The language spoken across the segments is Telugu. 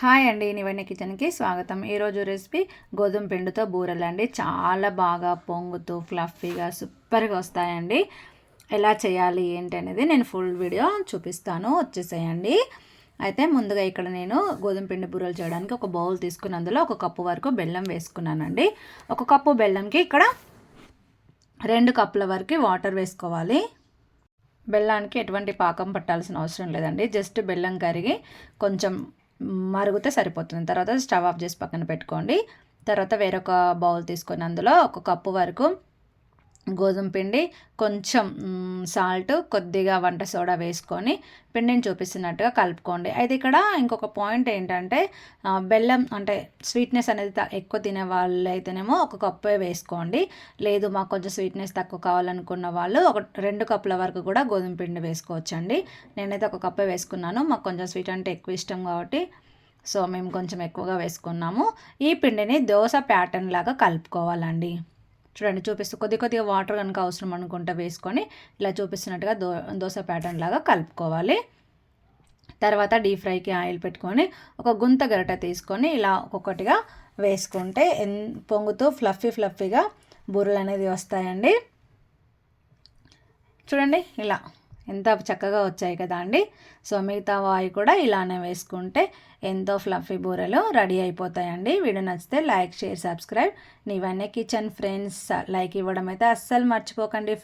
హాయ్ అండి నివన్న కిచెన్కి స్వాగతం. ఈరోజు రెసిపీ గోధుమ పిండితో బూరెలు అండి. చాలా బాగా పొంగుతూ ఫ్లఫీగా సూపర్గా వస్తాయండి. ఎలా చేయాలి ఏంటి అనేది నేను ఫుల్ వీడియో చూపిస్తాను. వచ్చేసేయండి. అయితే ముందుగా ఇక్కడ నేను గోధుమ పిండి బూరెలు చేయడానికి ఒక బౌల్ తీసుకుని అందులో ఒక కప్పు వరకు బెల్లం వేసుకున్నానండి. ఒక కప్పు బెల్లంకి ఇక్కడ రెండు కప్పుల వరకు వాటర్ వేసుకోవాలి. బెల్లానికి ఎటువంటి పాకం పట్టాల్సిన అవసరం లేదండి. జస్ట్ బెల్లం కరిగి కొంచెం మరుగుతే సరిపోతుంది. తర్వాత స్టవ్ ఆఫ్ చేసి పక్కన పెట్టుకోండి. తర్వాత వేరొక బౌల్ తీసుకొని అందులో ఒక కప్పు వరకు గోధుమ పిండి కొంచెం సాల్ట్ కొద్దిగా వంట సోడా వేసుకొని పిండిని చూపిస్తున్నట్టుగా కలుపుకోండి. అయితే ఇక్కడ ఇంకొక పాయింట్ ఏంటంటే బెల్లం అంటే స్వీట్నెస్ అనేది ఎక్కువ తినే వాళ్ళు అయితేనేమో ఒక కప్పే వేసుకోండి. లేదు మాకు కొంచెం స్వీట్నెస్ తక్కువ కావాలనుకున్న వాళ్ళు ఒక రెండు కప్పుల వరకు కూడా గోధుమ పిండి వేసుకోవచ్చండి. నేనైతే ఒక కప్పే వేసుకున్నాను. మాకు కొంచెం స్వీట్ అంటే ఎక్కువ ఇష్టం కాబట్టి సో మేము కొంచెం ఎక్కువగా వేసుకున్నాము. ఈ పిండిని దోశ ప్యాటర్న్ లాగా కలుపుకోవాలండి. చూడండి చూపిస్తూ కొద్ది కొద్దిగా వాటర్ కనుక అవసరం అనుకుంటే వేసుకొని ఇలా చూపిస్తున్నట్టుగా దో దోశ ప్యాటర్న్ లాగా కలుపుకోవాలి. తర్వాత డీప్ ఫ్రైకి ఆయిల్ పెట్టుకొని ఒక గుంత గరిట తీసుకొని ఇలా ఒక్కొక్కటిగా వేసుకుంటే ఎన్ పొంగుతూ ఫ్లఫీ ఫ్లఫీగా బూరెలు అనేది వస్తాయండి. చూడండి ఇలా ఎంత చక్కగా వచ్చాయి కదా అండి. సో మిగతా వాయి కూడా ఇలానే వేసుకుంటే ఎంతో ఫ్లఫీ బూరలు రెడీ అయిపోతాయండి. వీడియో నచ్చితే లైక్ షేర్ సబ్స్క్రైబ్. ఇవన్నీ కిచెన్ ఫ్రెండ్స్ లైక్ ఇవ్వడం అయితే అస్సలు మర్చిపోకండి.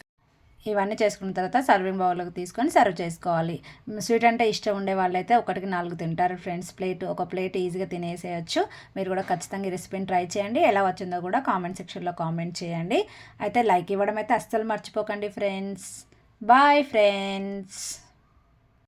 ఇవన్నీ చేసుకున్న తర్వాత సర్వింగ్ బౌల్లోకి తీసుకొని సర్వ్ చేసుకోవాలి. స్వీట్ అంటే ఇష్టం ఉండే వాళ్ళైతే ఒకటికి నాలుగు తింటారు ఫ్రెండ్స్. ప్లేట్ ఒక ప్లేట్ ఈజీగా తినేసేయచ్చు. మీరు కూడా ఖచ్చితంగా ఈ రెసిపీని ట్రై చేయండి. ఎలా వచ్చిందో కూడా కామెంట్ సెక్షన్లో కామెంట్ చేయండి. అయితే లైక్ ఇవ్వడం అయితే అస్సలు మర్చిపోకండి ఫ్రెండ్స్. Bye friends.